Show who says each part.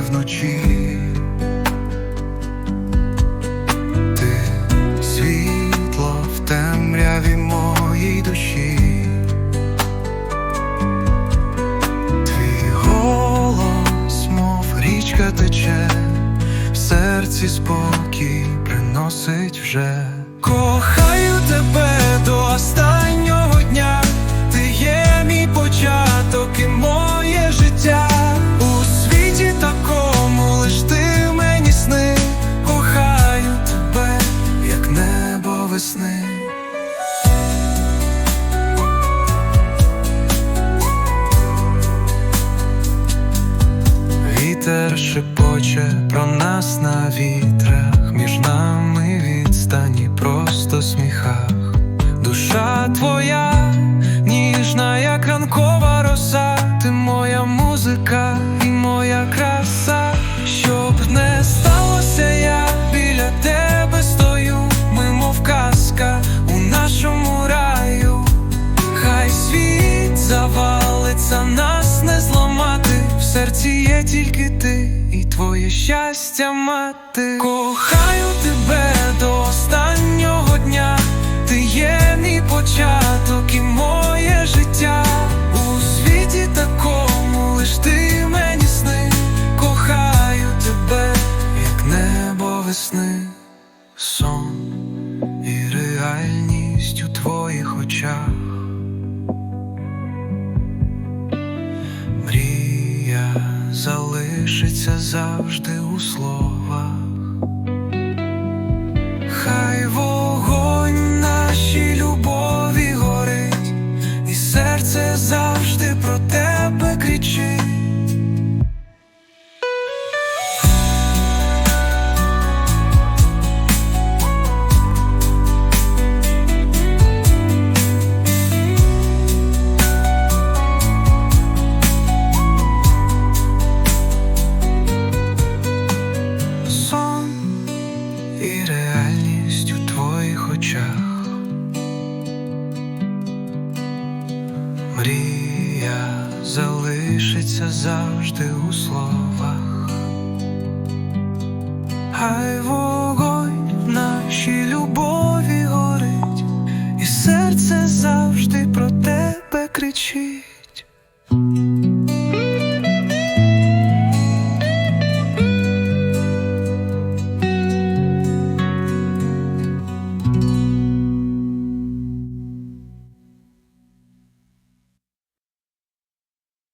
Speaker 1: вночі. Ти світло в темряві моїй душі. Твій голос, мов річка тече, серці спокій приносить вже. Кохаю тебе до останнього весни. Вітер шепоче про нас на вітрах, між нами відстані, просто сміхах. Душа твоя, завалиться, нас не зламати. В серці є тільки ти і твоє щастя мати. Кохаю тебе до останнього дня. Ти є мій початок і моє життя. У світі такому лиш ти мені сни. Кохаю тебе, як небо весни, сон і реальність у твоїх очах. Залишиться завжди у словах. Хай Мрія залишиться завжди у словах. Хай вогонь нашій любові горить, і серце завжди про тебе кричить.